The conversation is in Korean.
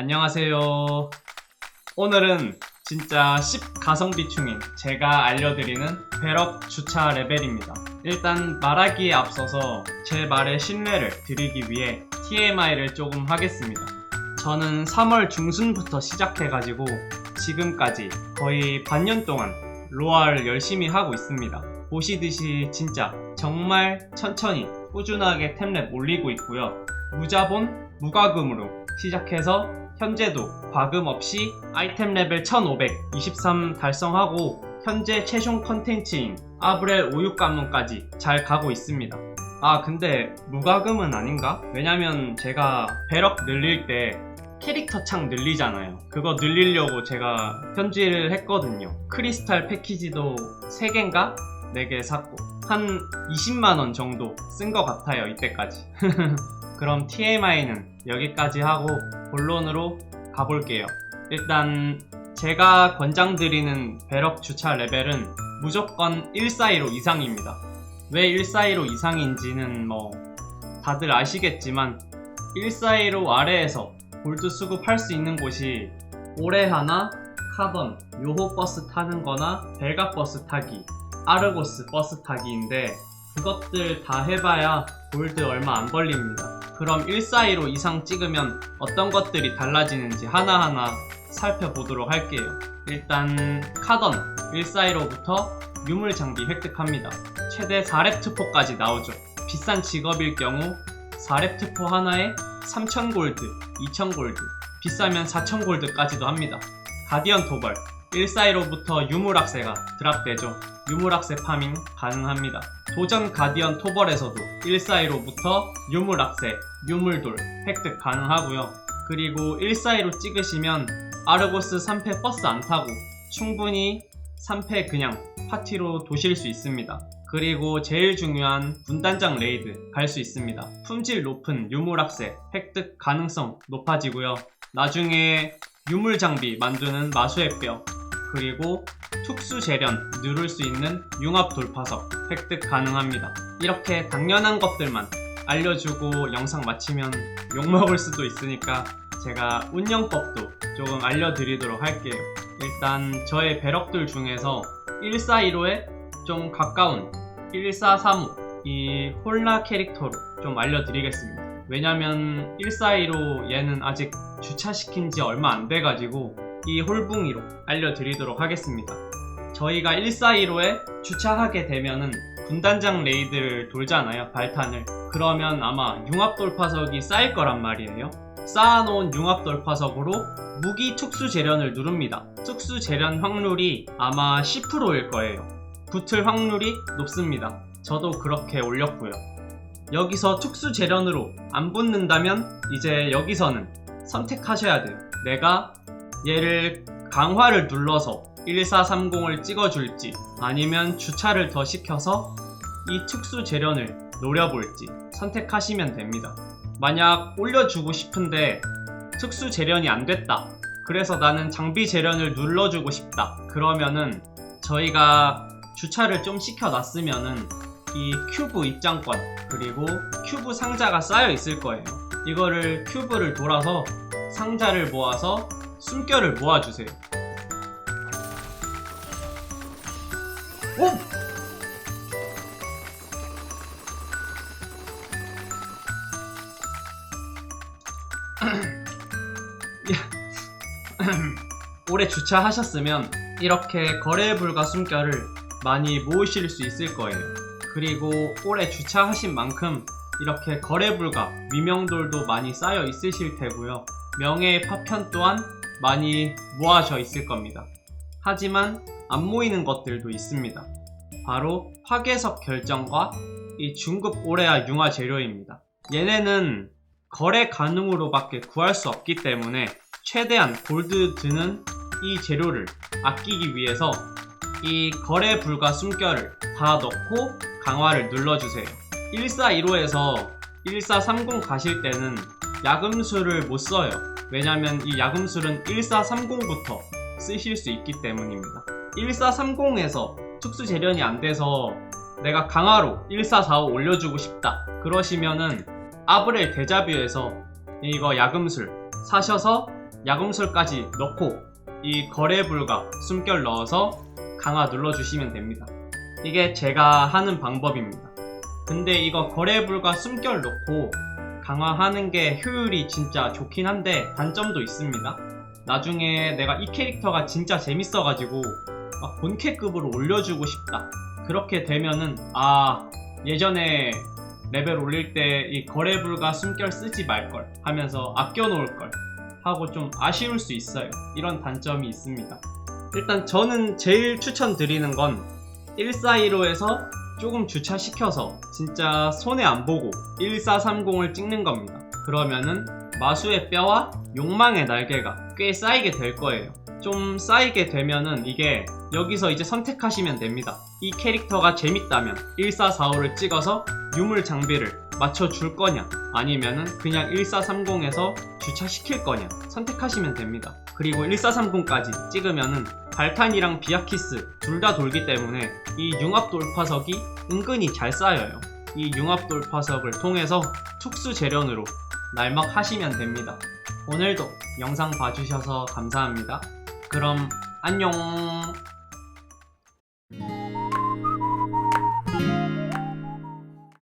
안녕하세요. 오늘은 진짜 10 가성비 충인 제가 알려드리는 배럭 주차 레벨입니다. 일단 말하기에 앞서서 제 말에 신뢰를 드리기 위해 TMI를 조금 하겠습니다. 저는 3월 중순부터 시작해가지고 지금까지 거의 반년 동안 로아를 열심히 하고 있습니다. 보시듯이 진짜 정말 천천히 꾸준하게 템랩 올리고 있고요. 무자본, 무과금으로 시작해서 현재도 과금 없이 아이템 레벨 1523 달성하고 현재 최종 컨텐츠인 아브렐 56 관문까지 잘 가고 있습니다. 아 근데 무과금은 아닌가? 왜냐면 제가 배럭 늘릴 때 캐릭터 창 늘리잖아요. 그거 늘리려고 제가 현질을 했거든요. 크리스탈 패키지도 3개인가? 4개 샀고 한 20만원 정도 쓴 것 같아요 이때까지 그럼 TMI는 여기까지 하고 본론으로 가볼게요 일단 제가 권장드리는 배럭 주차 레벨은 무조건 142로 이상입니다 왜 142로 이상인지는 뭐 다들 아시겠지만 142로 아래에서 골드 수급할 수 있는 곳이 올해 하나 카번 요호 버스 타는 거나 벨가 버스 타기 아르고스 버스 타기인데 그것들 다 해봐야 골드 얼마 안 걸립니다. 그럼 142로 이상 찍으면 어떤 것들이 달라지는지 하나하나 살펴보도록 할게요. 일단 카던 142로부터 유물 장비 획득합니다. 최대 4렙 트포까지 나오죠. 비싼 직업일 경우 4렙 트포 하나에 3000골드, 2000골드, 비싸면 4000골드까지도 합니다. 가디언 도벌 142로부터 유물학세가 드랍되죠. 유물학세 파밍 가능합니다. 도전 가디언 토벌에서도 142로부터 유물학세, 유물돌 획득 가능하고요. 그리고 142로 찍으시면 아르고스 3패 버스 안 타고 충분히 3패 그냥 파티로 도실 수 있습니다. 그리고 제일 중요한 분단장 레이드 갈 수 있습니다. 품질 높은 유물학세 획득 가능성 높아지고요. 나중에 유물 장비 만드는 마수의 뼈 그리고 특수 재련 누를 수 있는 융합 돌파석 획득 가능합니다. 이렇게 당연한 것들만 알려주고 영상 마치면 욕먹을 수도 있으니까 제가 운영법도 조금 알려드리도록 할게요. 일단 저의 배럭들 중에서 1415에 좀 가까운 1435 이 홀라 캐릭터로 좀 알려드리겠습니다. 왜냐면 1415 얘는 아직 주차시킨 지 얼마 안 돼가지고 이 홀붕이로 알려드리도록 하겠습니다. 저희가 1415에 주차하게 되면은 군단장 레이드를 돌잖아요, 발탄을. 그러면 아마 융합 돌파석이 쌓일 거란 말이에요. 쌓아놓은 융합 돌파석으로 무기 특수 재련을 누릅니다. 특수 재련 확률이 아마 10%일 거예요. 붙을 확률이 높습니다. 저도 그렇게 올렸고요. 여기서 특수 재련으로 안 붙는다면 이제 여기서는 선택하셔야 돼요. 내가 얘를 강화를 눌러서 1430을 찍어줄지 아니면 주차를 더 시켜서 이 특수 재련을 노려볼지 선택하시면 됩니다. 만약 올려주고 싶은데 특수 재련이 안 됐다. 그래서 나는 장비 재련을 눌러주고 싶다. 그러면은 저희가 주차를 좀 시켜놨으면은 이 큐브 입장권 그리고 큐브 상자가 쌓여 있을 거예요. 이거를 큐브를 돌아서 상자를 모아서 숨결을 모아주세요. 오! 올해 주차하셨으면 이렇게 거래 불가 숨결을 많이 모으실 수 있을 거예요. 그리고 올해 주차하신 만큼 이렇게 거래 불가 위명돌도 많이 쌓여 있으실 테고요. 명예의 파편 또한 많이 모아져 있을 겁니다. 하지만 안 모이는 것들도 있습니다. 바로 화계석 결정과 이 중급 오레아 융화 재료입니다. 얘네는 거래 가능으로밖에 구할 수 없기 때문에 최대한 골드 드는 이 재료를 아끼기 위해서 이 거래 불가 숨결을 다 넣고 강화를 눌러주세요. 1415에서 1430 가실 때는 야금술을 못 써요. 왜냐면 이 야금술은 1430부터 쓰실 수 있기 때문입니다. 1430에서 특수 재련이 안 돼서 내가 강화로 1445 올려주고 싶다. 그러시면은 아브렐 데자뷰에서 이거 야금술 사셔서 야금술까지 넣고 이 거래 불가 숨결 넣어서 강화 눌러주시면 됩니다. 이게 제가 하는 방법입니다. 근데 이거 거래 불가 숨결 넣고 강화하는 게 효율이 진짜 좋긴 한데 단점도 있습니다. 나중에 내가 이 캐릭터가 진짜 재밌어가지고 막 본캐급으로 올려주고 싶다. 그렇게 되면은 아 예전에 레벨 올릴 때 이 거래 불가 숨결 쓰지 말걸 하면서 아껴 놓을 걸 하고 좀 아쉬울 수 있어요. 이런 단점이 있습니다. 일단 저는 제일 추천드리는 건 1415에서 조금 주차시켜서 진짜 손해 안 보고 1430을 찍는 겁니다. 그러면은 마수의 뼈와 욕망의 날개가 꽤 쌓이게 될 거예요. 좀 쌓이게 되면은 이게 여기서 이제 선택하시면 됩니다. 이 캐릭터가 재밌다면 1445를 찍어서 유물 장비를 맞춰줄 거냐 아니면은 그냥 1430에서 주차시킬 거냐 선택하시면 됩니다. 그리고 1430까지 찍으면은 발탄이랑 비아키스 둘 다 돌기 때문에 이 융합 돌파석이 은근히 잘 쌓여요. 이 융합 돌파석을 통해서 특수 재련으로 날막하시면 됩니다. 오늘도 영상 봐주셔서 감사합니다. 그럼 안녕.